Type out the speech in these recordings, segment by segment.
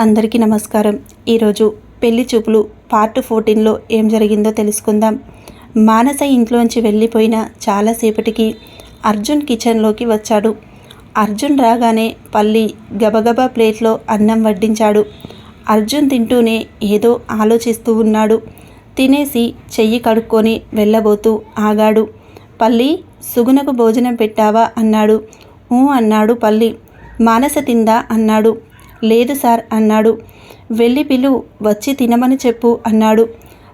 అందరికీ నమస్కారం. ఈరోజు పెళ్ళి చూపులు పార్ట్ ఫోర్టీన్లో ఏం జరిగిందో తెలుసుకుందాం. మానస ఇంట్లోంచి వెళ్ళిపోయిన చాలాసేపటికి అర్జున్ కిచెన్లోకి వచ్చాడు. అర్జున్ రాగానే పల్లి గబగబా ప్లేట్లో అన్నం వడ్డించాడు. అర్జున్ తింటూనే ఏదో ఆలోచిస్తూ ఉన్నాడు. తినేసి చెయ్యి కడుక్కొని వెళ్ళబోతూ ఆగాడు. పల్లి సుగునకు భోజనం పెట్టావా? అన్నాడు. ఊ అన్నాడు పల్లి. మానస తిందా? అన్నాడు. లేదు సార్ అన్నాడు. వెళ్ళి పిలు వచ్చి తినమని చెప్పు అన్నాడు.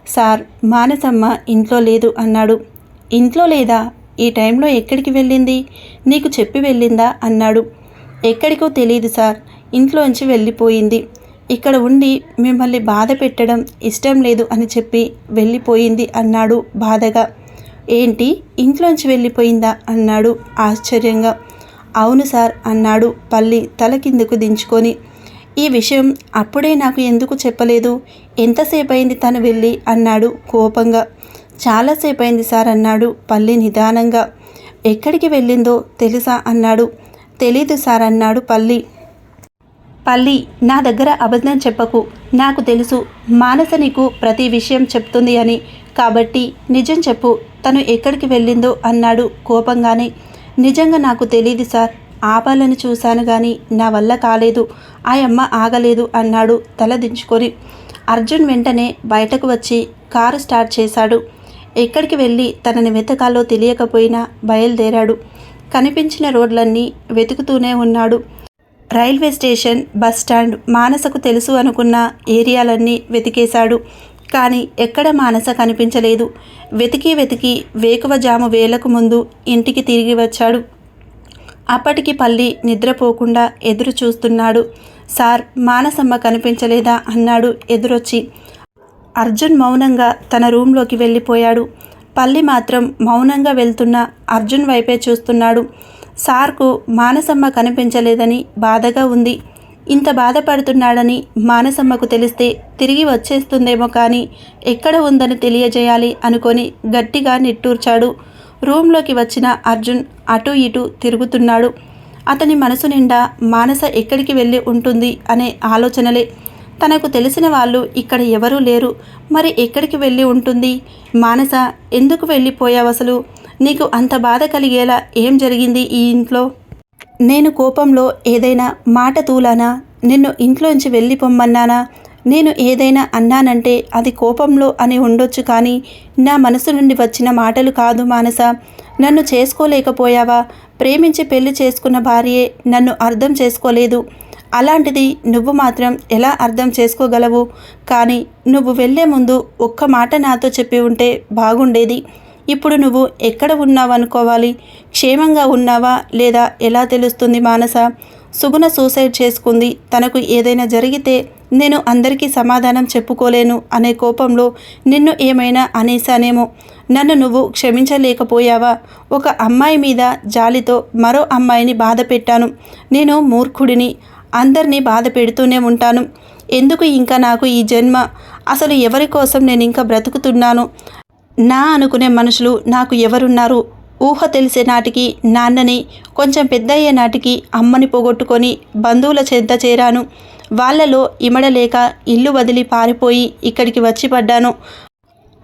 సార్ మానసమ్మ ఇంట్లో లేదు అన్నాడు. ఇంట్లో లేదా? ఈ టైంలో ఎక్కడికి వెళ్ళింది? నీకు చెప్పి వెళ్ళిందా? అన్నాడు. ఎక్కడికో తెలియదు సార్. ఇంట్లోంచి వెళ్ళిపోయింది. ఇక్కడ ఉండి మిమ్మల్ని బాధ పెట్టడం ఇష్టం లేదు అని చెప్పి వెళ్ళిపోయింది అన్నాడు బాధగా. ఏంటి? ఇంట్లోంచి వెళ్ళిపోయిందా? అన్నాడు ఆశ్చర్యంగా. అవును సార్ అన్నాడు పల్లి తల కిందకు దించుకొని. ఈ విషయం అప్పుడే నాకు ఎందుకు చెప్పలేదు? ఎంతసేపు అయింది తను వెళ్ళి? అన్నాడు కోపంగా. చాలాసేపు అయింది సార్ అన్నాడు పల్లి నిదానంగా. ఎక్కడికి వెళ్ళిందో తెలుసా? అన్నాడు. తెలీదు సార్ అన్నాడు పల్లి. పల్లి నా దగ్గర అబద్ధం చెప్పకు. నాకు తెలుసు మానస నీకు ప్రతి విషయం చెప్తుంది అని. కాబట్టి నిజం చెప్పు తను ఎక్కడికి వెళ్ళిందో అన్నాడు కోపంగానే. నిజంగా నాకు తెలియదు సార్. ఆపాలని చూశాను కానీ నా వల్ల కాలేదు. ఆ అమ్మ ఆగలేదు అన్నాడు తల దించుకొని. అర్జున్ వెంటనే బయటకు వచ్చి కారు స్టార్ట్ చేశాడు. ఎక్కడికి వెళ్ళి తనని వెతకాలో తెలియకపోయినా బయలుదేరాడు. కనిపించిన రోడ్లన్నీ వెతుకుతూనే ఉన్నాడు. రైల్వే స్టేషన్ బస్ స్టాండ్ మానసకు తెలుసు అనుకున్న ఏరియాలన్నీ వెతికేశాడు. కానీ ఎక్కడ మానస కనిపించలేదు. వెతికి వెతికి వేకువజాము వేలకు ముందు ఇంటికి తిరిగి వచ్చాడు. అప్పటికి పల్లి నిద్రపోకుండా ఎదురు చూస్తున్నాడు. సార్ మానసమ్మ కనిపించలేదా? అన్నాడు ఎదురొచ్చి. అర్జున్ మౌనంగా తన రూంలోకి వెళ్ళిపోయాడు. పల్లి మాత్రం మౌనంగా వెళ్తున్న అర్జున్ వైపే చూస్తున్నాడు. సార్కు మానసమ్మ కనిపించలేదని బాధగా ఉంది. ఇంత బాధపడుతున్నాడని మానసమ్మకు తెలిస్తే తిరిగి వచ్చేస్తుందేమో కానీ ఎక్కడ ఉందని తెలియజేయాలి అనుకొని గట్టిగా నిట్టూర్చాడు. రూమ్లోకి వచ్చిన అర్జున్ అటు ఇటు తిరుగుతున్నాడు. అతని మనసు నిండా మానస ఎక్కడికి వెళ్ళి ఉంటుంది అనే ఆలోచనలే. తనకు తెలిసిన వాళ్ళు ఇక్కడ ఎవరూ లేరు. మరి ఎక్కడికి వెళ్ళి ఉంటుంది? మానస ఎందుకు వెళ్ళిపోయావు అసలు? నీకు అంత బాధ కలిగేలా ఏం జరిగింది ఈ ఇంట్లో? నేను కోపంలో ఏదైనా మాట తూలానా? నిన్ను ఇంట్లోంచి వెళ్ళిపోమ్మన్నానా? నేను ఏదైనా అన్నానంటే అది కోపంలో అని ఉండొచ్చు కానీ నా మనసు నుండి వచ్చిన మాటలు కాదు మానస. నన్ను చేసుకోలేకపోయావా? ప్రేమించి పెళ్ళి చేసుకున్న భార్యే నన్ను అర్థం చేసుకోలేదు. అలాంటిది నువ్వు మాత్రం ఎలా అర్థం చేసుకోగలవు? కానీ నువ్వు వెళ్ళే ముందు ఒక్క మాట నాతో చెప్పి ఉంటే బాగుండేది. ఇప్పుడు నువ్వు ఎక్కడ ఉన్నావనుకోవాలి? క్షేమంగా ఉన్నావా లేదా ఎలా తెలుస్తుంది మానస? సుగుణ సూసైడ్ చేసుకుంది. తనకు ఏదైనా జరిగితే నేను అందరికీ సమాధానం చెప్పుకోలేను అనే కోపంలో నిన్ను ఏమైనా అనేసానేమో నన్ను నువ్వు క్షమించలేకపోయావా? ఒక అమ్మాయి మీద జాలితో మరో అమ్మాయిని బాధ పెట్టాను. నేను మూర్ఖుడిని. అందరినీ బాధ పెడుతూనే ఉంటాను. ఎందుకు ఇంకా నాకు ఈ జన్మ? అసలు ఎవరి కోసం నేను ఇంకా బ్రతుకుతున్నాను? నా అనుకునే మనుషులు నాకు ఎవరున్నారు? ఊహ తెలిసే నాటికి నాన్నని కొంచెం పెద్దయ్యే నాటికి అమ్మని పోగొట్టుకొని బంధువుల చెంత చేరాను. వాళ్ళలో ఇమడలేక ఇల్లు వదిలి పారిపోయి ఇక్కడికి వచ్చి పడ్డాను.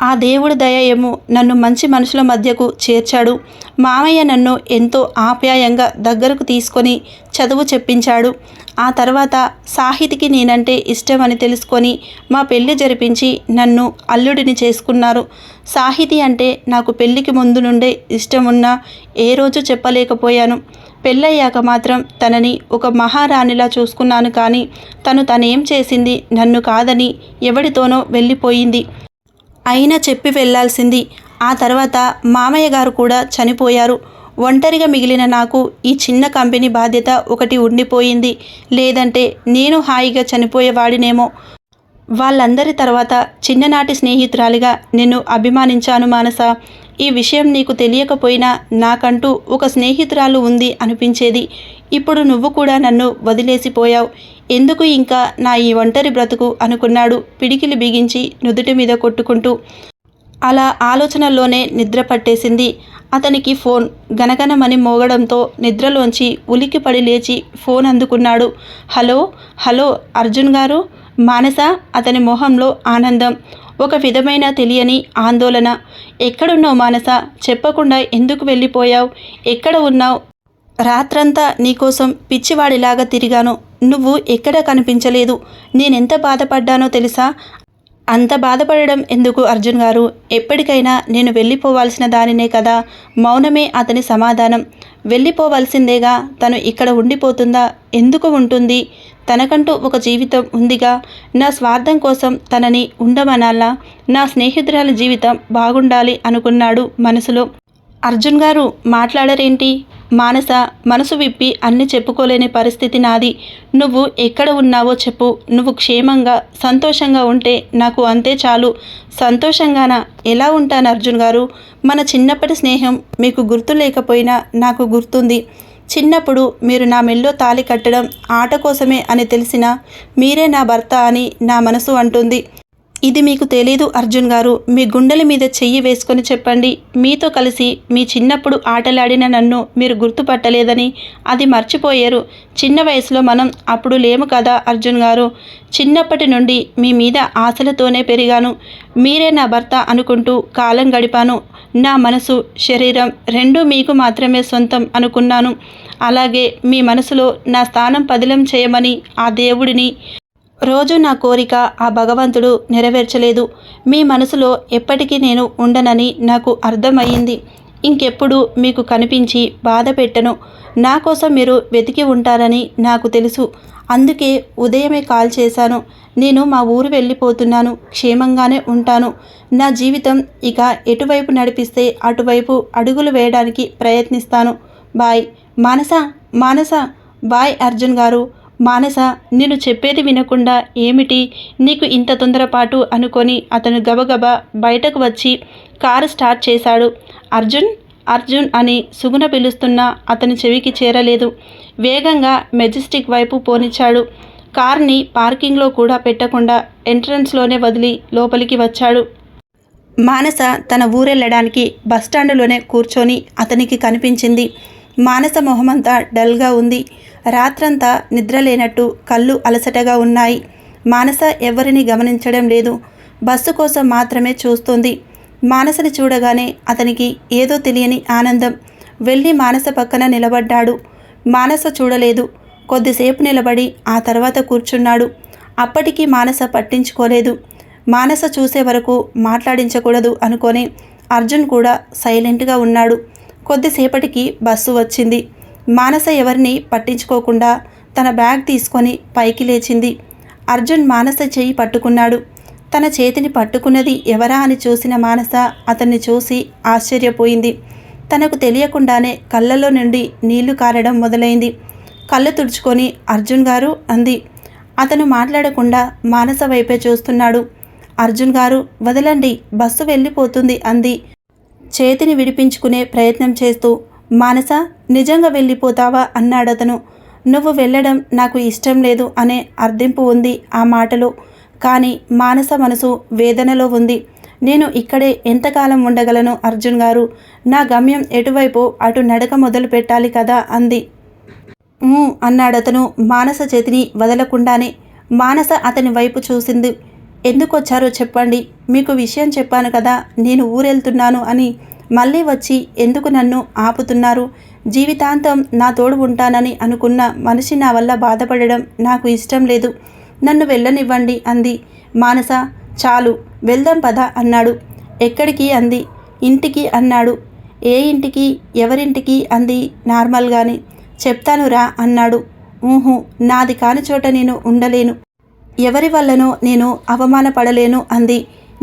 ఆ దేవుడు దయ ఏమో నన్ను మంచి మనుషుల మధ్యకు చేర్చాడు. మామయ్య నన్ను ఎంతో ఆప్యాయంగా దగ్గరకు తీసుకొని చదువు చెప్పించాడు. ఆ తర్వాత సాహితికి నేనంటే ఇష్టమని తెలుసుకొని మా పెళ్ళి జరిపించి నన్ను అల్లుడిని చేసుకున్నారు. సాహితి అంటే నాకు పెళ్ళికి ముందు నుండే ఇష్టమున్నా ఏ రోజు చెప్పలేకపోయాను. పెళ్ళయ్యాక మాత్రం తనని ఒక మహారాణిలా చూసుకున్నాను కానీ తను తనేం చేసింది నన్ను కాదని ఎవడితోనో వెళ్ళిపోయింది. అయినా చెప్పి వెళ్ళాల్సింది ఆ తర్వాత మామయ్య గారు కూడా చనిపోయారు. ఒంటరిగా మిగిలిన నాకు ఈ చిన్న కంపెనీ బాధ్యత ఒకటి ఉండిపోయింది. లేదంటే నేను హాయిగా చనిపోయేవాడినేమో వాళ్ళందరి తర్వాత చిన్ననాటి స్నేహితురాలిగా నిన్ను అభిమానించాను మానస. ఈ విషయం నీకు తెలియకపోయినా నాకంటూ ఒక స్నేహితురాలు ఉంది అనిపించేది. ఇప్పుడు నువ్వు కూడా నన్ను వదిలేసిపోయావు. ఎందుకు ఇంకా నా ఈ ఒంటరి బ్రతుకు? అనుకున్నాడు పిడికిలి బిగించి నుదుటి మీద కొట్టుకుంటూ. అలా ఆలోచనల్లోనే నిద్ర పట్టేసింది. అతనికి ఫోన్. గనగనమని మోగడంతో నిద్రలోంచి ఉలిక్కిపడి లేచి ఫోన్ అందుకున్నాడు. హలో? హలో అర్జున్ గారు? మానస? అతని మొహంలో ఆనందం. ఒక విధమైన తెలియని ఆందోళన. ఎక్కడున్నావు మానస? చెప్పకుండా ఎందుకు వెళ్ళిపోయావు? ఎక్కడ ఉన్నావు? రాత్రంతా నీకోసం పిచ్చివాడిలాగా తిరిగాను. నువ్వు ఎక్కడ కనిపించలేదు. నేనెంత బాధపడ్డానో తెలుసా? అంత బాధపడడం ఎందుకు అర్జున్ గారు? ఎప్పటికైనా నేను వెళ్ళిపోవాల్సిన దానినే కదా. మౌనమే అతని సమాధానం. వెళ్ళిపోవాల్సిందేగా? తను ఇక్కడ ఉండిపోతుందా? ఎందుకు ఉంటుంది? తనకంటూ ఒక జీవితం ఉందిగా. నా స్వార్థం కోసం తనని ఉండమనాలా? నా స్నేహితురాలి జీవితం బాగుండాలి అనుకున్నాడు మనసులో. అర్జున్ గారు మాట్లాడరేంటి? మానస మనసు విప్పి అన్ని చెప్పుకోలేని పరిస్థితి నాది. నువ్వు ఎక్కడ ఉన్నావో చెప్పు. నువ్వు క్షేమంగా సంతోషంగా ఉంటే నాకు అంతే చాలు. సంతోషంగానా? ఎలా ఉంటాను అర్జున్ గారు? మన చిన్నప్పటి స్నేహం మీకు గుర్తు లేకపోయినా నాకు గుర్తుంది. చిన్నప్పుడు మీరు నా మెల్లో తాలి కట్టడం ఆట కోసమే అని తెలిసినా మీరే నా భర్త అని నా మనసు అంటుంది. ఇది మీకు తెలీదు అర్జున్ గారు. మీ గుండెల మీద చెయ్యి వేసుకొని చెప్పండి. మీతో కలిసి మీ చిన్నప్పుడు ఆటలాడిన నన్ను మీరు గుర్తుపట్టలేదని. అది మర్చిపోయారు. చిన్న వయసులో మనం అప్పుడు లేము కదా అర్జున్ గారు. చిన్నప్పటి నుండి మీ మీద ఆశలతోనే పెరిగాను. మీరే నా భర్త అనుకుంటూ కాలం గడిపాను. నా మనసు శరీరం రెండూ మీకు మాత్రమే సొంతం అనుకున్నాను. అలాగే మీ మనసులో నా స్థానం పదిలం చేయమని ఆ దేవుడిని రోజు నా కోరిక ఆ భగవంతుడు నెరవేర్చలేదు. మీ మనసులో ఎప్పటికీ నేను ఉండనని నాకు అర్థమయ్యింది. ఇంకెప్పుడు మీకు కనిపించి బాధ పెట్టను. నా కోసం మీరు వెతికి ఉంటారని నాకు తెలుసు. అందుకే ఉదయమే కాల్ చేశాను. నేను మా ఊరు వెళ్ళిపోతున్నాను. క్షేమంగానే ఉంటాను. నా జీవితం ఇక ఎటువైపు నడిపిస్తే అటువైపు అడుగులు వేయడానికి ప్రయత్నిస్తాను. బాయ్. మానస? మానస? బాయ్ అర్జున్ గారు. మానస నేను చెప్పేది వినకుండా ఏమిటి? నీకు ఇంత తొందరపాటు అనుకొని అతను గబగబా బయటకు వచ్చి కారు స్టార్ట్ చేశాడు. అర్జున్ అర్జున్ అని సుగుణ పిలుస్తున్నా అతని చెవికి చేరలేదు. వేగంగా మెజెస్టిక్ వైపు పోనిచ్చాడు. కార్ని పార్కింగ్లో కూడా పెట్టకుండా ఎంట్రన్స్లోనే వదిలి లోపలికి వచ్చాడు. మానస తన ఊరెళ్ళడానికి బస్టాండులోనే కూర్చొని అతనికి కనిపించింది. మానస మొహమంతా డల్గా ఉంది. రాత్రంతా నిద్ర లేనట్టు కళ్ళు అలసటగా ఉన్నాయి. మానస ఎవరిని గమనించడం లేదు. బస్సు కోసం మాత్రమే చూస్తుంది. మానసని చూడగానే అతనికి ఏదో తెలియని ఆనందం. వెళ్ళి మానస పక్కన నిలబడ్డాడు. మానస చూడలేదు. కొద్దిసేపు నిలబడి ఆ తర్వాత కూర్చున్నాడు. అప్పటికి మానస పట్టించుకోలేదు. మానస చూసే వరకు మాట్లాడించకూడదు అనుకొని అర్జున్ కూడా సైలెంట్గా ఉన్నాడు. కొద్దిసేపటికి బస్సు వచ్చింది. మానస ఎవరిని పట్టించుకోకుండా తన బ్యాగ్ తీసుకొని పైకి లేచింది. అర్జున్ మానస చేయి పట్టుకున్నాడు. తన చేతిని పట్టుకున్నది ఎవరా అని చూసిన మానస అతన్ని చూసి ఆశ్చర్యపోయింది. తనకు తెలియకుండానే కళ్ళలో నుండి నీళ్ళు కారడం మొదలైంది. కళ్ళు తుడుచుకొని అర్జున్ గారు అంది. అతను మాట్లాడకుండా మానస వైపే చూస్తున్నాడు. అర్జున్ గారు వదలండి బస్సు వెళ్ళిపోతుంది అంది. చేతిని విడిపించుకునే ప్రయత్నం చేస్తూ మానస నిజంగా వెళ్ళిపోతావా? అన్నాడతను. నువ్వు వెళ్ళడం నాకు ఇష్టం లేదు అనే అర్థింపు ఉంది ఆ మాటలో. కానీ మానస మనసు వేదనలో ఉంది. నేను ఇక్కడే ఎంతకాలం ఉండగలను అర్జున్ గారు? నా గమ్యం ఎటువైపు అటు నడక మొదలు పెట్టాలి కదా అంది. "ఊ" అన్నాడతను. మానస చేతిని వదలకుండానే మానస అతని వైపు చూసింది. ఎందుకు వచ్చారో చెప్పండి. మీకు విషయం చెప్పాను కదా నేను ఊరెళ్తున్నాను అని మళ్ళీ వచ్చి ఎందుకు నన్ను ఆపుతున్నారు? జీవితాంతం నా తోడు ఉంటానని అనుకున్న మనిషి నా వల్ల బాధపడడం నాకు ఇష్టం లేదు. నన్ను వెళ్ళనివ్వండి అంది. మానస చాలు వెళ్దాం పద అన్నాడు. ఎక్కడికి అంది. ఇంటికి అన్నాడు. ఏ ఇంటికి? ఎవరింటికి? అంది నార్మల్గానే. చెప్తాను రా అన్నాడు. ఊహు నాది కాని చోట నేను ఉండలేను. ఎవరి వల్లనో నేను అవమానపడలేను అంది.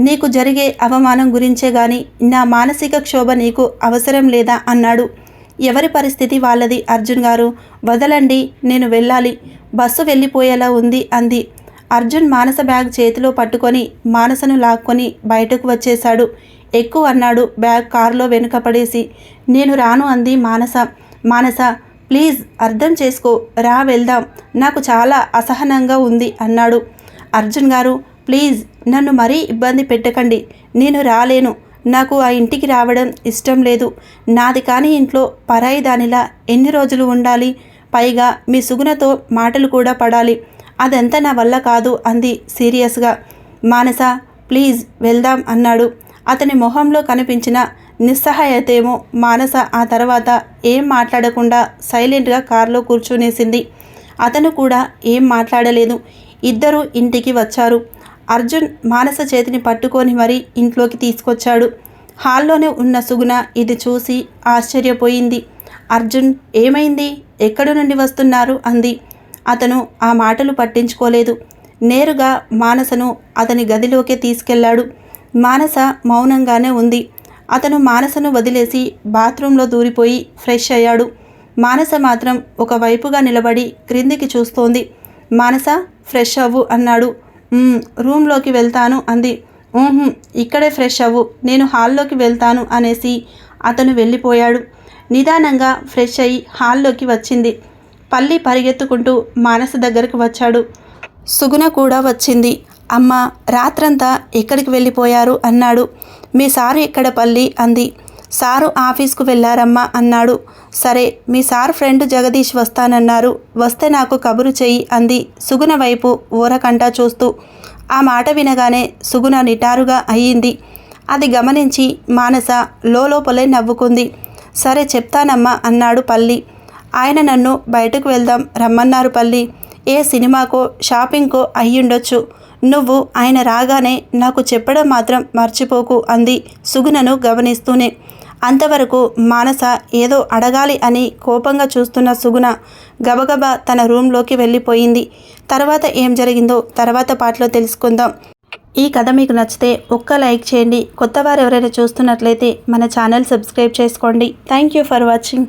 నీకు జరిగే అవమానం గురించే గాని నా మానసిక క్షోభ నీకు అవసరం లేదా అన్నాడు. ఎవరి పరిస్థితి వాళ్ళది అర్జున్ గారు? వదలండి నేను వెళ్ళాలి. బస్సు వెళ్ళిపోయేలా ఉంది అంది. అర్జున్ మానస బ్యాగ్ చేతిలో పట్టుకొని మానసను లాక్కొని బయటకు వచ్చేశాడు. ఎక్కువ అన్నాడు బ్యాగ్ కారులో వెనుక పడేసి నేను రాను అంది మానస. మానస ప్లీజ్ అర్థం చేసుకో రా వెళ్దాం. నాకు చాలా అసహనంగా ఉంది అన్నాడు. అర్జున్ గారు ప్లీజ్ నన్ను మరీ ఇబ్బంది పెట్టకండి. నేను రాలేను. నాకు ఆ ఇంటికి రావడం ఇష్టం లేదు. నాది కాని ఇంట్లో పరాయి దానిలా ఎన్ని రోజులు ఉండాలి? పైగా మీ సుగుణతో మాటలు కూడా పడాలి. అదంతా నా వల్ల కాదు అంది సీరియస్గా. మానస ప్లీజ్ వెళ్దాం అన్నాడు. అతని మొహంలో కనిపించిన నిస్సహాయతేమో. మానస ఆ తర్వాత ఏం మాట్లాడకుండా సైలెంట్గా కారులో కూర్చునేసింది. అతను కూడా ఏం మాట్లాడలేదు. ఇద్దరూ ఇంటికి వచ్చారు. అర్జున్ మానస చేతిని పట్టుకొని మరీ ఇంట్లోకి తీసుకొచ్చాడు. హాల్లోనే ఉన్న సుగుణ ఇది చూసి ఆశ్చర్యపోయింది. అర్జున్ ఏమైంది? ఎక్కడి నుండి వస్తున్నారు? అంది. అతను ఆ మాటలు పట్టించుకోలేదు. నేరుగా మానసను అతని గదిలోకే తీసుకెళ్ళాడు. మానస మౌనంగానే ఉంది. అతను మానసను వదిలేసి బాత్రూంలో దూరిపోయి ఫ్రెష్ అయ్యాడు. మానస మాత్రం ఒకవైపుగా నిలబడి క్రిందికి చూస్తోంది. మానస ఫ్రెష్ అవ్వు అన్నాడు. రూమ్లోకి వెళ్తాను అంది. ఇక్కడే ఫ్రెష్ అవ్వు. నేను హాల్లోకి వెళ్తాను అనేసి అతను వెళ్ళిపోయాడు. నిదానంగా ఫ్రెష్ అయ్యి హాల్లోకి వచ్చింది. పల్లి పరిగెత్తుకుంటూ మానస దగ్గరకు వచ్చాడు. సుగుణ కూడా వచ్చింది. అమ్మ రాత్రంతా ఎక్కడికి వెళ్ళిపోయారు? అన్నాడు. మీ సారు ఎక్కడ పల్లి? అంది. సారు ఆఫీస్కు వెళ్ళారమ్మా అన్నాడు. సరే మీ సార్ ఫ్రెండ్ జగదీష్ వస్తానన్నారు. వస్తే నాకు కబురు చెయ్యి అంది. సుగుణ వైపు ఊరకంటా చూస్తూ. ఆ మాట వినగానే సుగుణ నిటారుగా అయ్యింది. అది గమనించి మానస లోపలే నవ్వుకుంది. సరే చెప్తానమ్మా అన్నాడు పల్లి. ఆయన నన్ను బయటకు వెళ్దాం రమ్మన్నారు పల్లి. ఏ సినిమాకో షాపింగ్కో అయ్యుండొచ్చు. నువ్వు ఆయన రాగానే నాకు చెప్పడం మాత్రం మర్చిపోకు అంది సుగుణను గమనిస్తూనే. అంతవరకు మానస ఏదో అడగాలి అని కోపంగా చూస్తున్న సుగుణ గబగబా తన రూమ్లోకి వెళ్ళిపోయింది. తర్వాత ఏం జరిగిందో తర్వాత పాటలో తెలుసుకుందాం. ఈ కథ మీకు నచ్చితే ఒక్క లైక్ చేయండి. కొత్త వారు ఎవరైనా చూస్తున్నట్లయితే మన ఛానల్ సబ్స్క్రైబ్ చేసుకోండి. Thank you for watching.